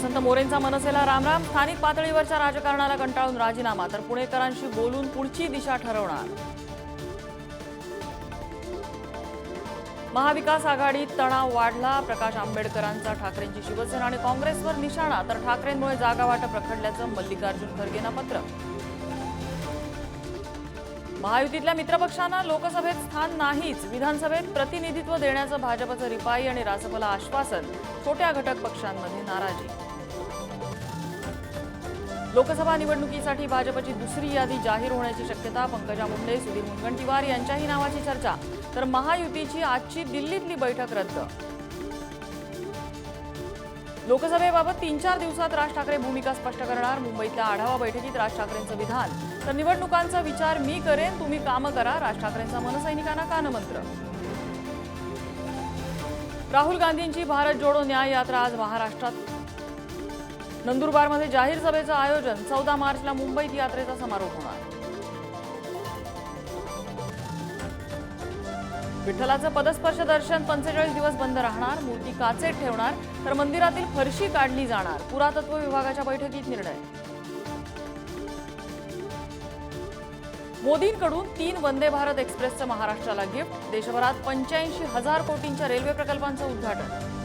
वसंत मोरेंचा मनसेला रामराम. स्थानिक पातळीवरच्या राजकारणाला कंटाळून राजीनामा तर पुणेकरांशी बोलून पुढची दिशा ठरवणार. महाविकास आघाडीत तणाव वाढला प्रकाश आंबेडकरांचा ठाकरेंची शिवसेना आणि काँग्रेसवर निशाणा तर ठाकरेंमुळे जागावाटप रखडल्याचं मल्लिकार्जुन खरगेंना पत्र. महायुतीतल्या मित्रपक्षांना लोकसभेत स्थान नाहीच विधानसभेत प्रतिनिधित्व देण्याचं भाजपचं रिपाई आणि रासपला आश्वासन छोट्या घटक पक्षांमध्ये नाराजी. लोकसभा निवडणुकीसाठी भाजपची दुसरी यादी जाहीर होण्याची शक्यता पंकजा मुंडे सुधीर मुनगंटीवार यांच्याही नावाची चर्चा. तर महायुतीची आजची दिल्लीतली बैठक रद्द. लोकसभेबाबत तीन चार दिवसात राज ठाकरे भूमिका स्पष्ट करणार मुंबईतल्या आढावा बैठकीत राज ठाकरेंचं विधान. तर निवडणुकांचा विचार मी करेन. तुम्ही कामं करा. राज ठाकरेंचा मनसैनिकांना कानमंत्र. राहुल गांधींची भारत जोडो न्याय यात्रा आज महाराष्ट्रात. नंदुरबारमध्ये जाहीर सभेचं आयोजन. चौदा मार्चला मुंबईत यात्रेचा समारोप होणार. विठ्ठलाचं पदस्पर्श दर्शन पंचेचाळीस दिवस बंद राहणार. मूर्ती काचेत ठेवणार. तर मंदिरातील फरशी काढली जाणार. पुरातत्व विभागाच्या बैठकीत निर्णय. मोदींकडून तीन वंदे भारत एक्सप्रेसचं महाराष्ट्राला गिफ्ट देशभरात पंच्याऐंशी हजार कोटींच्या रेल्वे प्रकल्पांचं उद्घाटन